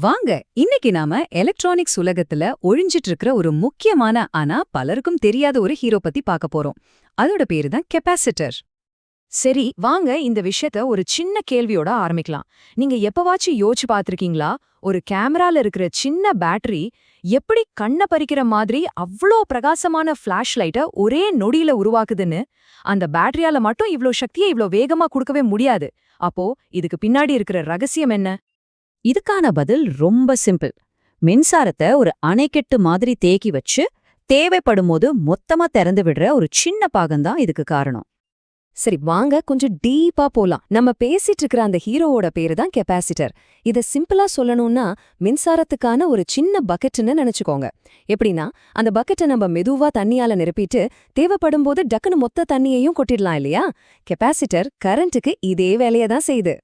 வாங்க இன்னைக்கு நாம எலக்ட்ரானிக்ஸ் உலகத்துல ஒழிஞ்சிட்டு இருக்கிற ஒரு முக்கியமான ஆனா பலருக்கும் தெரியாத ஒரு ஹீரோ பத்தி பார்க்க போறோம். அதோட பேரு தான் கெப்பாசிட்டர் சரி வாங்க இந்த விஷயத்த ஒரு சின்ன கேள்வியோட ஆரம்பிக்கலாம். நீங்க எப்பவாச்சும் யோசிச்சு பார்த்திருக்கீங்களா? ஒரு கேமரால இருக்கிற சின்ன பேட்டரி எப்படி கண்ண பறிக்கிற மாதிரி அவ்ளோ பிரகாசமான ஃபிளாஷ் லைட்ட ஒரே நொடியில உருவாக்குதுன்னு? அந்த பேட்டரியால மட்டும் இவ்ளோ சக்தியை இவ்ளோ வேகமா கொடுக்கவே முடியாது. அப்போ இதுக்கு பின்னாடி இருக்கிற ரகசியம் என்ன? இதுக்கான பதில் ரொம்ப சிம்பிள். மின்சாரத்தை ஒரு அணைக்கட்டு மாதிரி தேக்கி வச்சு தேவைப்படும் போது மொத்தமா திறந்து விடுற ஒரு சின்ன பாகம்தான் இதுக்கு காரணம். சரி வாங்க கொஞ்சம் டீப்பா போலாம். நம்ம பேசிட்டு இருக்கிற அந்த ஹீரோவோட பேரு தான் கெப்பாசிட்டர். இத சிம்பிளா சொல்லணும்னா மின்சாரத்துக்கான ஒரு சின்ன பக்கெட்னு நினைச்சுக்கோங்க. எப்படின்னா அந்த பக்கெட்டை நம்ம மெதுவா தண்ணியால நிரப்பிட்டு தேவைப்படும் போது டக்குன்னு மொத்த தண்ணியையும் கொட்டிடலாம் இல்லையா? கெப்பாசிட்டர் கரண்ட்டுக்கு இதே வேலையை தான் செய்யுது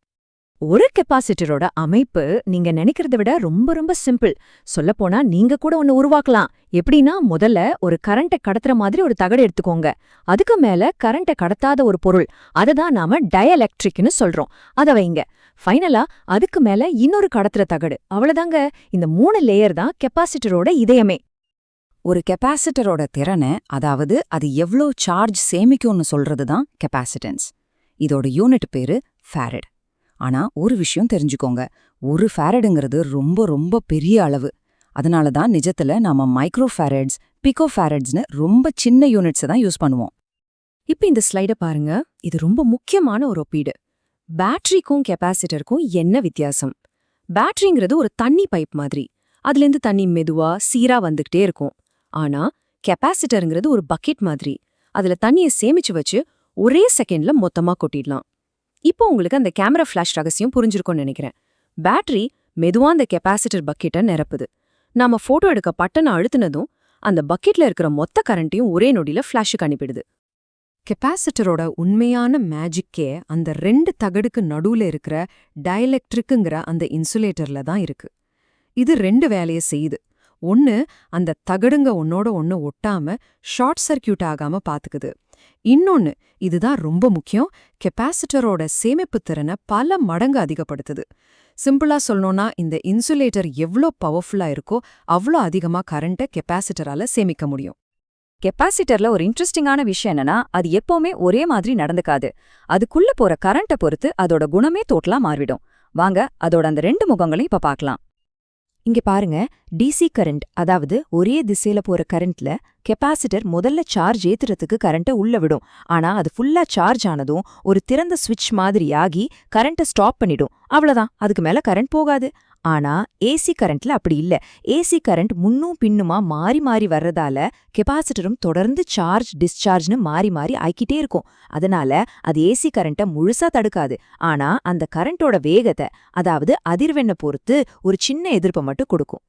ஒரு கெப்பாசிட்டரோட அமைப்பு நீங்க நினைக்கிறத விட ரொம்ப ரொம்ப சிம்பிள். சொல்லப்போனா நீங்க கூட ஒன்னு உருவாக்கலாம். எப்படின்னா முதல்ல ஒரு கரண்ட்டை கடத்துற மாதிரி ஒரு தகடு எடுத்துக்கோங்க. அதுக்கு மேல கரண்ட்டை கடத்தாத ஒரு பொருள். அததான் நாம டயலெக்ட்ரிக்னு சொல்றோம். அத வைங்க. ஃபைனலா அதுக்கு மேல இன்னொரு கடத்துற தகடு. அவ்வளவுதாங்க. இந்த மூணு லேயர் தான் கெப்பாசிட்டரோட இதயமே. ஒரு கெப்பாசிட்டரோட திறனை அதாவது அது எவ்ளோ சார்ஜ் சேமிக்கும்னு சொல்றது தான் கெப்பாசிட்டன்ஸ் இதோட யூனிட் பேரு ஃபேரட் ஆனா ஒரு விஷயம் தெரிஞ்சுக்கோங்க. ஒரு ஃபேரடுங்கிறது ரொம்ப ரொம்ப பெரிய அளவு. அதனால தான் நிஜத்துல நாம மைக்ரோ ஃபேரட்ஸ் பிகோ ஃபேரட்ஸ்னு ரொம்ப சின்ன யூனிட்ஸை தான் யூஸ் பண்ணுவோம். இப்ப இந்த ஸ்லைட பாருங்க. இது ரொம்ப முக்கியமான ஒரு ஒப்பீடு. பேட்டரிக்கும் கெப்பாசிட்டருக்கும் என்ன வித்தியாசம்? பேட்டரிங்கிறது ஒரு தண்ணி பைப் மாதிரி. அதுலேருந்து தண்ணி மெதுவா சீரா வந்துகிட்டே இருக்கும். ஆனா கெப்பாசிட்டருங்கிறது ஒரு பக்கெட் மாதிரி. அதுல தண்ணியை சேமிச்சு வச்சு ஒரே செகண்ட்ல மொத்தமா கொட்டிடலாம். இப்போ உங்களுக்கு அந்த கேமரா ஃபிளாஷ் ரகசியம் புரிஞ்சிருக்கும்னு நினைக்கிறேன். பேட்டரி மெதுவா அந்த கெப்பாசிட்டர் பக்கெட்டை நிரப்புது. நாம போட்டோ எடுக்க பட்டனை அழுத்தினதும் அந்த பக்கெட்ல இருக்கிற மொத்த கரண்ட்டையும் ஒரே நொடியில ஃப்ளாஷுக்கு அனுப்பிடுது. கெப்பாசிட்டரோட உண்மையான மேஜிக்கே அந்த ரெண்டு தகடுக்கு நடுவுல இருக்கிற டயலெக்ட்ரிக்குங்கிற அந்த இன்சுலேட்டர்ல தான் இருக்கு. இது ரெண்டு வேலையை செய்யுது. ஒன்னு அந்த தகடுங்க ஒன்னோட ஒன்று ஒட்டாம ஷார்ட் சர்க்கியூட் ஆகாம பாத்துக்குது. இன்னொன்னு இதுதான் ரொம்ப முக்கியம் கெப்பாசிட்டரோட சேமிப்பு திறனை பல மடங்கு அதிகப்படுத்துது. சிம்பிளா சொல்லணும்னா இந்த இன்சுலேட்டர் எவ்ளோ பவர்ஃபுல்லா இருக்கோ அவ்ளோ அதிகமா கரண்ட்டை கெப்பாசிட்டரால சேமிக்க முடியும். கெப்பாசிட்டர்ல ஒரு இன்ட்ரெஸ்டிங்கான விஷயம் என்னன்னா அது எப்பவுமே ஒரே மாதிரி நடந்துக்காது. அதுக்குள்ள போற கரண்ட்டை பொறுத்து அதோட குணமே டோட்டலா மாறிடும் வாங்க அதோட அந்த ரெண்டு முகங்களையும் இப்ப பார்க்கலாம். இங்க பாருங்க டிசி கரண்ட் அதாவது ஒரே திசையில போற கரண்ட்ல கெப்பாசிட்டர் முதல்ல சார்ஜ் ஏத்துறதுக்கு கரண்ட்டை உள்ள விடும். ஆனா அது ஃபுல்லா சார்ஜ் ஆனதும் ஒரு திறந்த சுவிட்ச் மாதிரி ஆகி கரண்ட்டை ஸ்டாப் பண்ணிடும். அவ்வளவுதான். அதுக்கு மேல கரண்ட் போகாது. ஆனா ஏசி கரண்ட்ல அப்படி இல்ல. ஏசி கரண்ட் முன்னும் பின்னுமா மாறி மாறி வர்றதால கெப்பாசிட்டரும் தொடர்ந்து சார்ஜ் டிஸ்சார்ஜ்னு மாறி மாறி ஆக்கிட்டே இருக்கும். அதனால அது ஏசி கரண்ட்டை முழுசா தடுக்காது. ஆனா அந்த கரண்டோட வேகத்தை அதாவது அதிர்வெண்ணை பொறுத்து ஒரு சின்ன எதிர்ப்பை மட்டும் கொடுக்கும்.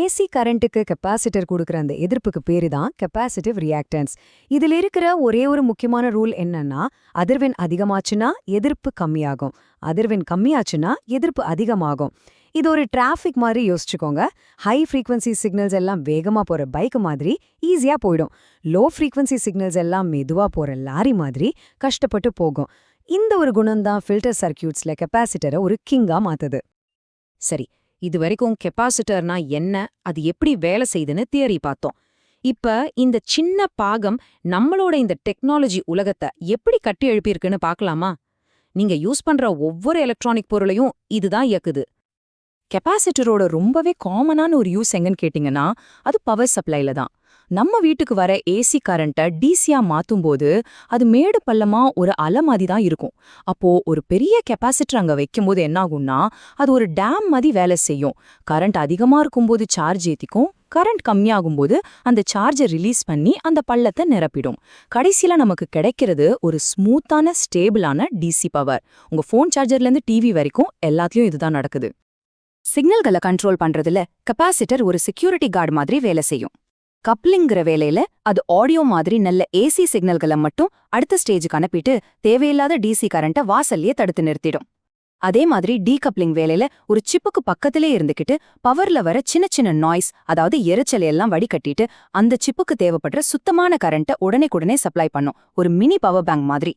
ஏசி கரண்ட்டுக்கு கெப்பாசிட்டர் கொடுக்குற அந்த எதிர்ப்புக்கு பேரு தான் கெப்பாசிட்டிவ் ரியாக்டன்ஸ். இதில் இருக்கிற ஒரே ஒரு முக்கியமான ரூல் என்னன்னா அதிர்வெண் அதிகமாச்சுன்னா எதிர்ப்பு கம்மியாகும். அதிர்வெண் கம்மியாச்சுன்னா எதிர்ப்பு அதிகமாகும். இது ஒரு டிராஃபிக் மாதிரி யோசிச்சுக்கோங்க. ஹை ஃப்ரீக்வன்சி சிக்னல்ஸ் எல்லாம் வேகமா போற பைக் மாதிரி ஈஸியா போயிடும். லோ ஃப்ரீக்வன்சி சிக்னல்ஸ் எல்லாம் மெதுவா போற லாரி மாதிரி கஷ்டப்பட்டு போகும். இந்த ஒரு குணம்தான் ஃபில்டர் சர்க்கியூட்ஸில் கெப்பாசிட்டரை ஒரு கிங்கா மாத்துது. சரி இது வரைக்கும் கெப்பாசிட்டர்னா என்ன அது எப்படி வேலை செய்யுதுன்னு தியரி பார்த்தோம். இப்ப இந்த சின்ன பாகம் நம்மளோட இந்த டெக்னாலஜி உலகத்தை எப்படி கட்டி எழுப்பியிருக்குன்னு பார்க்கலாமா? நீங்க யூஸ் பண்ற ஒவ்வொரு எலக்ட்ரானிக் பொருளையும் இதுதான் இயக்குது. கெப்பாசிட்டரோட ரொம்பவே காமனான ஒரு யூஸ் எங்கன்னு கேட்டிங்கன்னா அது பவர் சப்ளைல தான். நம்ம வீட்டுக்கு வர ஏசி கரண்ட்டை டிசியா மாத்தும்போது அது மேடு பள்ளமா ஒரு அலை மாதிரி தான் இருக்கும். அப்போ ஒரு பெரிய கெப்பாசிட்டர் அங்க வைக்கும்போது என்னாகும்னா அது ஒரு டேம் மாதிரி வேலை செய்யும். கரண்ட் அதிகமா இருக்கும்போது சார்ஜ் ஏத்திக்கும். கரண்ட் கம்மியாகும்போது அந்த சார்ஜை ரிலீஸ் பண்ணி அந்த பள்ளத்தை நிரப்பிடும். கடைசியில் நமக்கு கிடைக்கிறது ஒரு ஸ்மூத்தான ஸ்டேபிளான டிசி பவர் உங்க ஃபோன் சார்ஜர்ல இருந்து டிவி வரைக்கும் எல்லாத்தையும் இதுதான் நடக்குது. சிக்னல்களை கண்ட்ரோல் பண்றதுல கெப்பாசிட்டர் ஒரு செக்யூரிட்டி கார்டு மாதிரி வேலை செய்யும். கப்ளிங்கிற வேலையில அது ஆடியோ மாதிரி நல்ல ஏசி சிக்னல்களை மட்டும் அடுத்த ஸ்டேஜுக்கு அனுப்பிட்டு தேவையில்லாத டிசி கரண்ட்டை வாசல்லையே தடுத்து நிறுத்திடும். அதே மாதிரி டீகப்ளிங் வேலையில ஒரு சிப்புக்கு பக்கத்திலே இருந்துகிட்டு பவர்ல வர சின்ன சின்ன நாய்ஸ் அதாவது எரிச்சலை எல்லாம் வடிகட்டிட்டு அந்த சிப்புக்கு தேவைப்படுற சுத்தமான கரண்ட்டை உடனே சப்ளை பண்ணும். ஒரு மினி பவர் பேங்க் மாதிரி.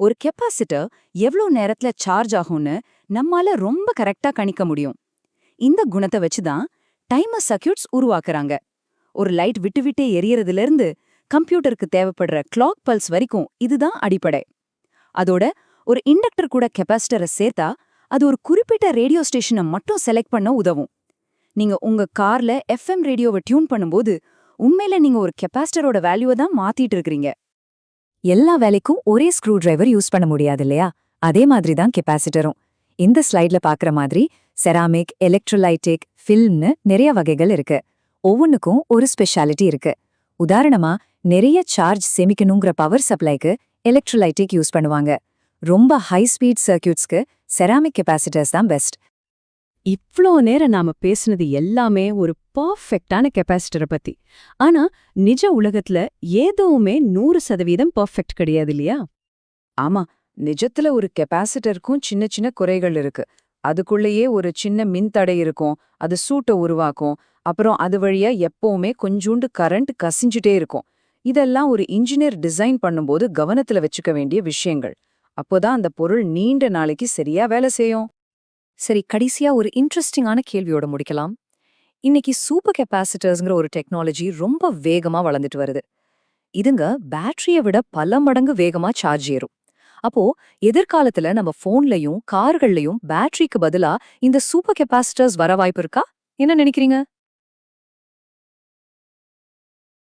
ஒரு கெப்பாசிட்டர் எவ்வளோ நேரத்துல சார்ஜ் ஆகும்னு நம்மால ரொம்ப கரெக்டா கணிக்க முடியும். இந்த குணத்தை வச்சுதான் டைமர் சர்க்கியூட்ஸ் உருவாக்குறாங்க. ஒரு லைட் விட்டுவிட்டே எரியறதுல இருந்து கம்ப்யூட்டருக்கு தேவைப்படுற கிளாக் பல்ஸ் வரைக்கும் இதுதான் அடிப்படை. அதோட ஒரு இண்டக்டர் கூட கெப்பாசிட்டரை சேர்த்தா அது ஒரு குறிப்பிட்ட ரேடியோ ஸ்டேஷனை மட்டும் செலக்ட் பண்ண உதவும். நீங்க உங்க கார்ல எஃப்எம் ரேடியோவை டியூன் பண்ணும்போது உண்மையில நீங்க ஒரு கெப்பாசிட்டரோட வேல்யூவை தான் மாத்திட்டு இருக்கிறீங்க. எல்லா வேலைக்கும் ஒரே ஸ்க்ரூ டிரைவர் யூஸ் பண்ண முடியாது இல்லையா? அதே மாதிரி தான் கெப்பாசிட்டரும். இந்த ஸ்லைட்ல பாக்குற மாதிரி செராமிக் எலக்ட்ரோலைட்டிக் ஃபில்ம்னு நிறைய வகைகள் இருக்கு. ஒவ்வொன்றுக்கும் ஒரு ஸ்பெஷாலிட்டி இருக்கு. உதாரணமா நிறைய சார்ஜ் சேமிக்கணுங்கிற பவர் சப்ளைக்கு எலக்ட்ரோலைட்டிக் யூஸ் பண்ணுவாங்க. ரொம்ப ஹை ஸ்பீட் சர்க்கியூட்ஸ்க்கு செராமிக் கெப்பாசிட்டர்ஸ் தான் பெஸ்ட் இவ்ளோ நேரம் நாம பேசுனது எல்லாமே ஒரு பர்ஃபெக்டான கெப்பாசிட்டரை பத்தி. ஆனா நிஜ உலகத்துல ஏதோவுமே நூறு சதவீதம் பர்ஃபெக்ட் கிடையாது இல்லையா? ஆமா நிஜத்துல ஒரு கெப்பாசிட்டருக்கும் சின்ன சின்ன குறைகள் இருக்கு. அதுக்குள்ளேயே ஒரு சின்ன மின்தடை இருக்கும். அது சூட்டை உருவாக்கும். அப்புறம் அது வழியா எப்பவுமே கொஞ்சூண்டு கரண்ட் கசிஞ்சுட்டே இருக்கும். இதெல்லாம் ஒரு இன்ஜினியர் டிசைன் பண்ணும்போது கவனத்துல வச்சுக்க வேண்டிய விஷயங்கள். அப்போதான் அந்த பொருள் நீண்ட நாளைக்கு சரியா வேலை செய்யும். சரி கடைசியா ஒரு இன்ட்ரெஸ்டிங்கான கேள்வியோட முடிக்கலாம். இன்னைக்கு சூப்பர் கெப்பாசிட்டர்ஸ்ங்கிற ஒரு டெக்னாலஜி ரொம்ப வேகமா வளர்ந்துட்டு வருது. இதுங்க பேட்டரியை விட பல மடங்கு வேகமா சார்ஜ் ஏறும். அப்போ எதிர்காலத்துல நம்ம போன்லயும் கார்கள்லயும் பேட்டரிக்கு பதிலா இந்த சூப்பர் கெப்பாசிட்டர்ஸ் வர வாய்ப்பு இருக்கா? என்ன நினைக்கிறீங்க?